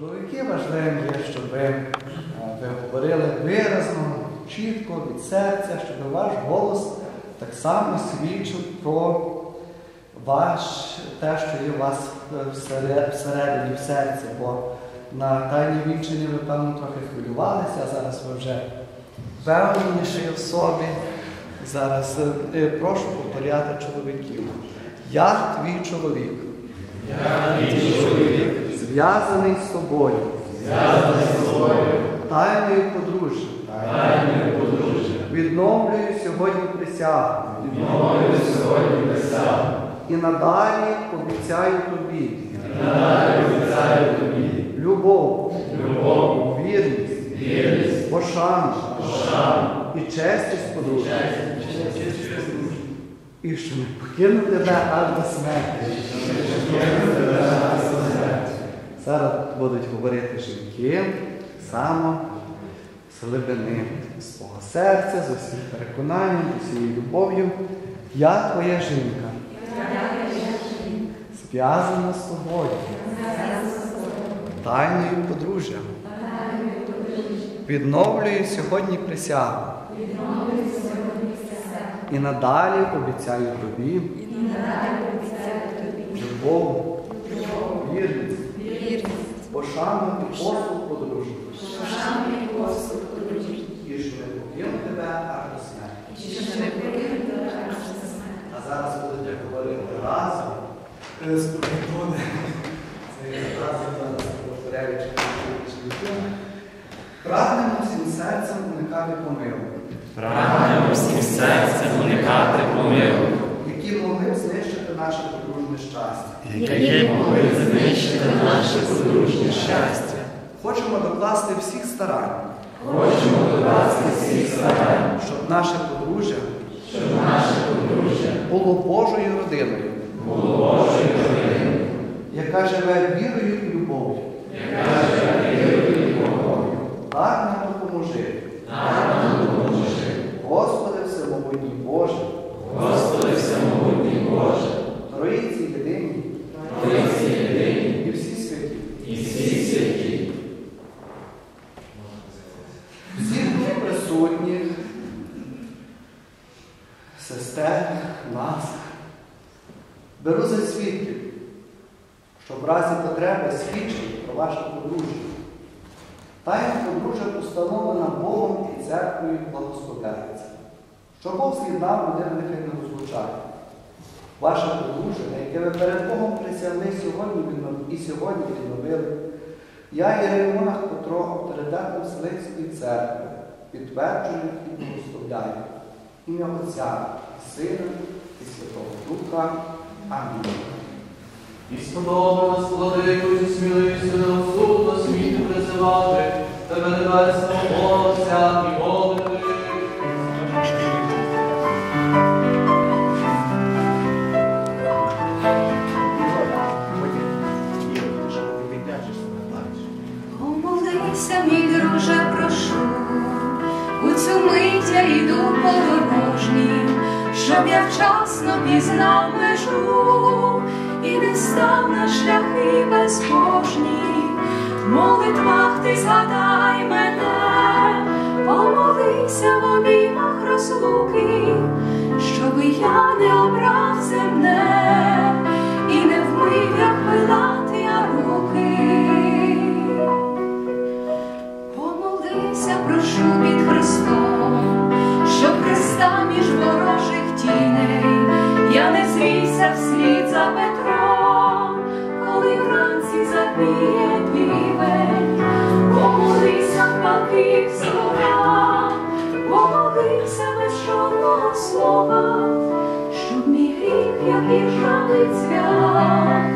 Чоловіки важливим є, щоб ви, е, ви говорили виразно, чітко, від серця, щоб ваш голос так само свідчив про те, що є у вас е, всередині, в серці. Бо на тайні вінчині ви, певно, трохи хвилювалися, а зараз ви вже впевненіші в собі. Зараз е, прошу повторяти чоловіків. Я твій чоловік. Я твій чоловік. Зв'язаний з тобою. Тайною подружжя. Відновлюю сьогодні присягу. І надалі обіцяю тобі. Любов. Вірність. Пошану. І чесність подружжя. І що не покину тебе аж до смерті. Зараз будуть говорити жінки само з глибини свого серця, з усім переконанням, з усією любов'ю. Я твоя жінка. Зв'язана з тобою. Тайною подружжя. Відновлюю сьогодні присягу. І надалі обіцяю тобі любов, пошану і послуг подружжя. І що не покину тебе аж до смерті. А зараз будете говорити разом. Трибуни. Це є разом зараз повторяючи. Прагнемо всім серцем уникати помилок, Прагнемо всім серцем уникати помилок, які могли б знищити наше щастя. які могли знищити наше подружнє щастя. Хочемо докласти всіх старань, Хочемо докласти всіх старань, щоб наше подружжя щоб наше подружжя було Божою родиною, було Божою родиною, яка живе вірою і любов'ю. Тайна подружжя установлена Богом і церквою благословляється. Що Бог з'єднав людину нехай не розлучає. Ваше подружжя, яке ви перед Богом присягли сьогодні і сьогодні відновили, я, Єремонах Петро, авторитетом Вселенської церкви, підтверджую і благословляю ім'я Отця, і Сина і Святого Духа. Амінь. І сподоби нас, владику, зі сміливістю неосудно світу призивати, тебе небесного Отця і молити. Ти згадай мене, помолися в обіймах розлуки, щоби я не обрав земне і не вмив, як пилати я руки. Помолися, прошу під Христом, щоб Христа між ворожих тіней я не звівся вслід за Петром, коли вранці півень, помолися в палких без жодного слова, щоб мій гріх, як і цвях,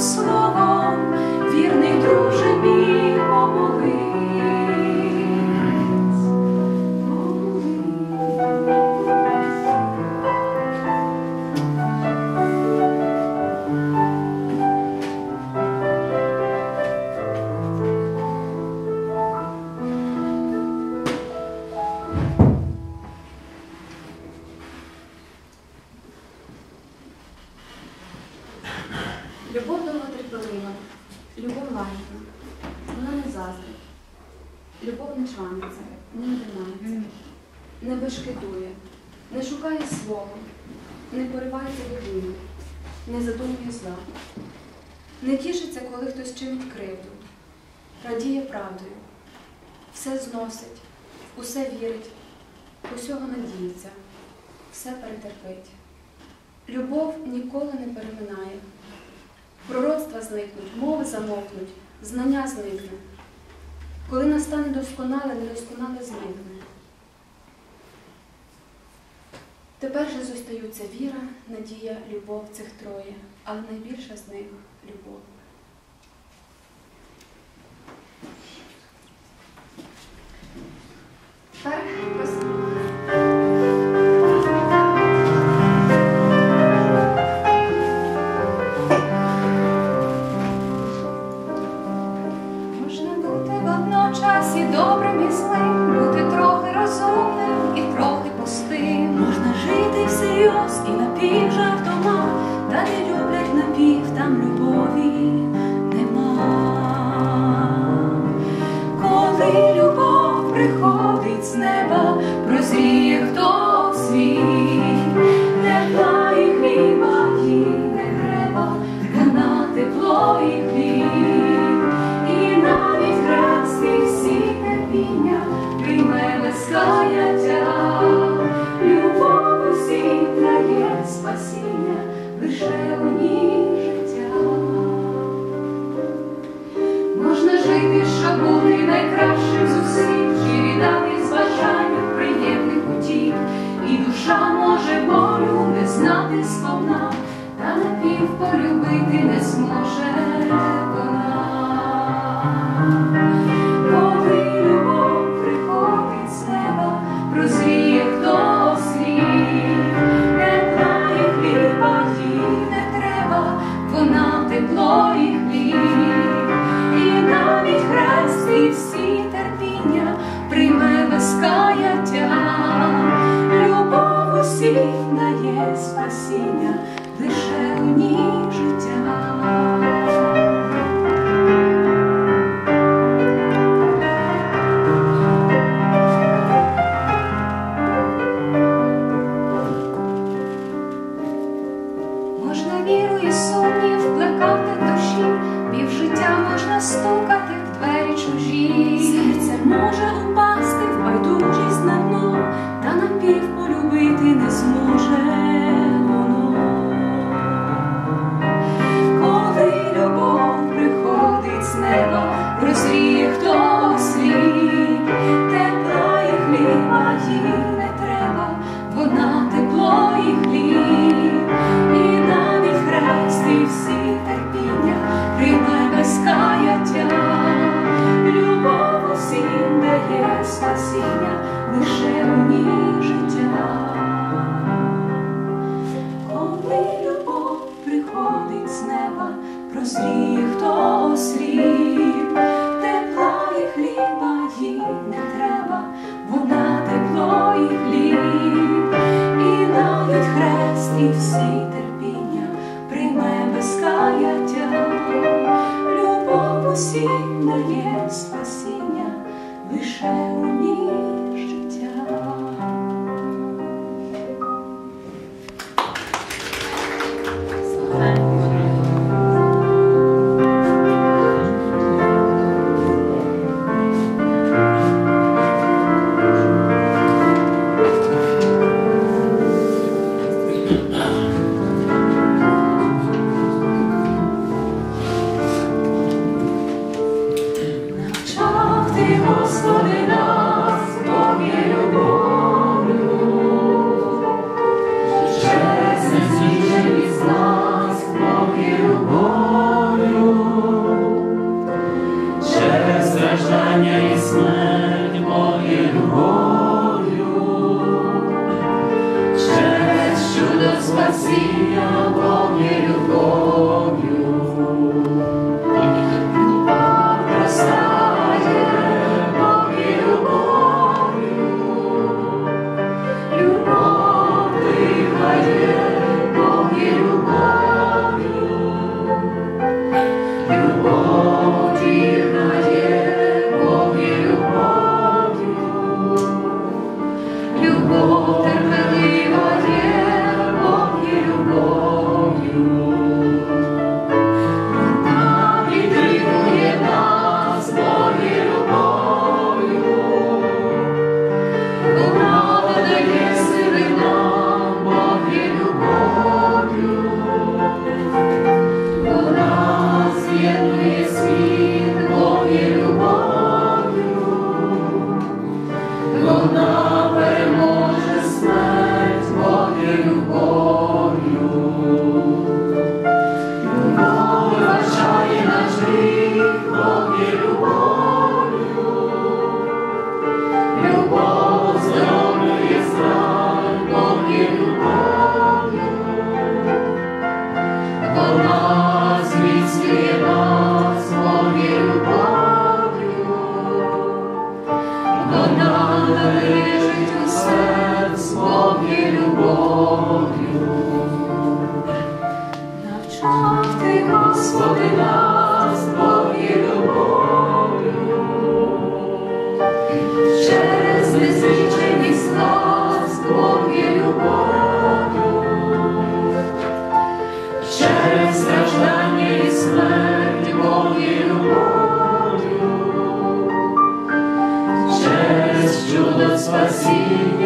словом, вірний друже мій. чваниться, не винається, не бешкетує, не шукає свого, не поривається людину, не задумує зла, не тішиться, коли хтось чим кривду, радіє правдою, все зносить, усе вірить, усього надіється, все перетерпить. Любов ніколи не переминає. Пророцтва зникнуть, мови замовкнуть, знання зникне. Коли настане досконале, недосконале зникне. Тепер же зостаються віра, надія, любов цих троє, але найбільша з них любов. Тепер сильно не спасет. Hospodina. vazio.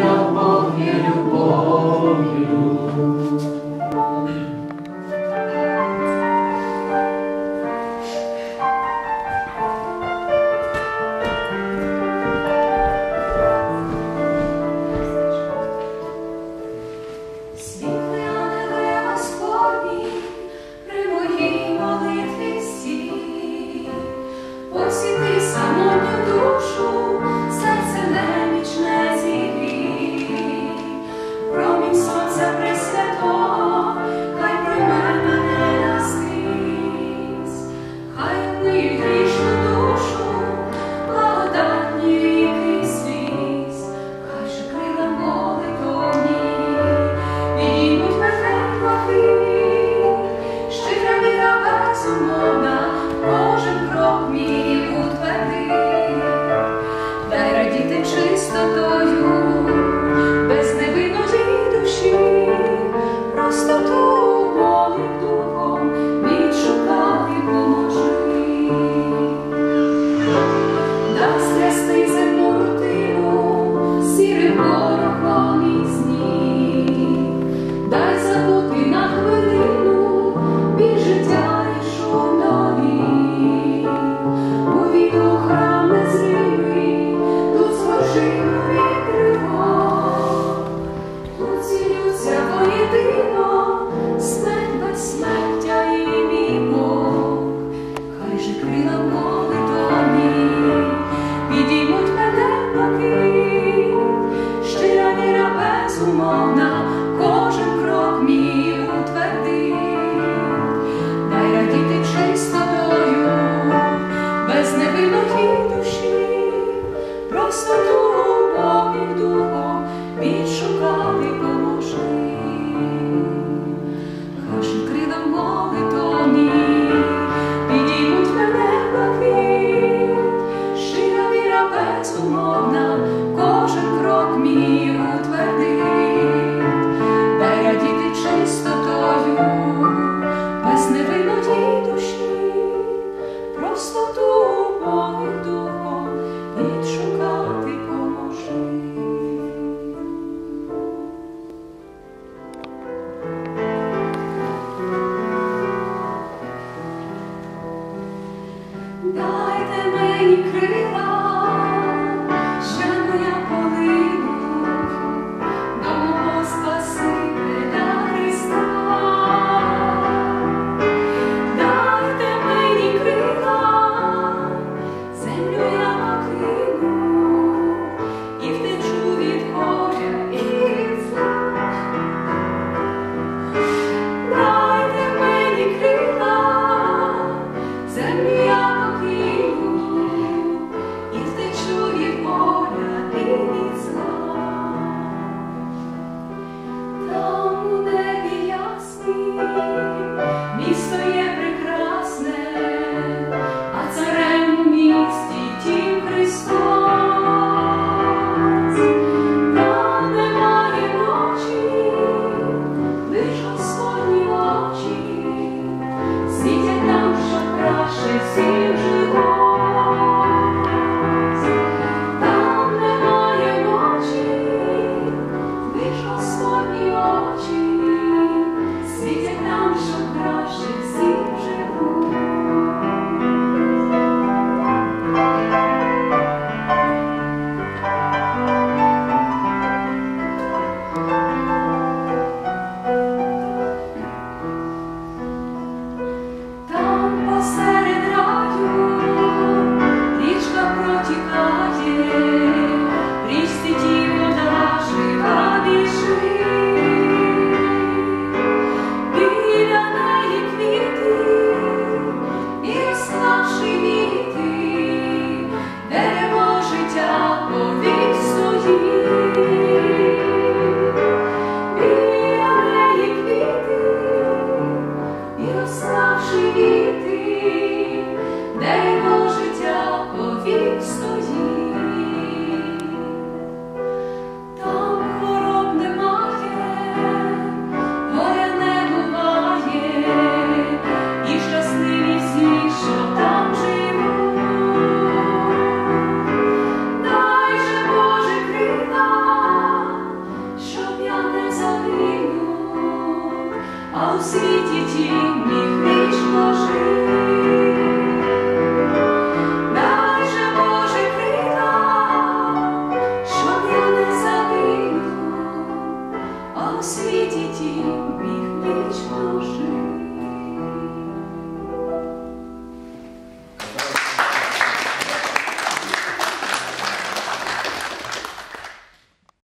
she needs.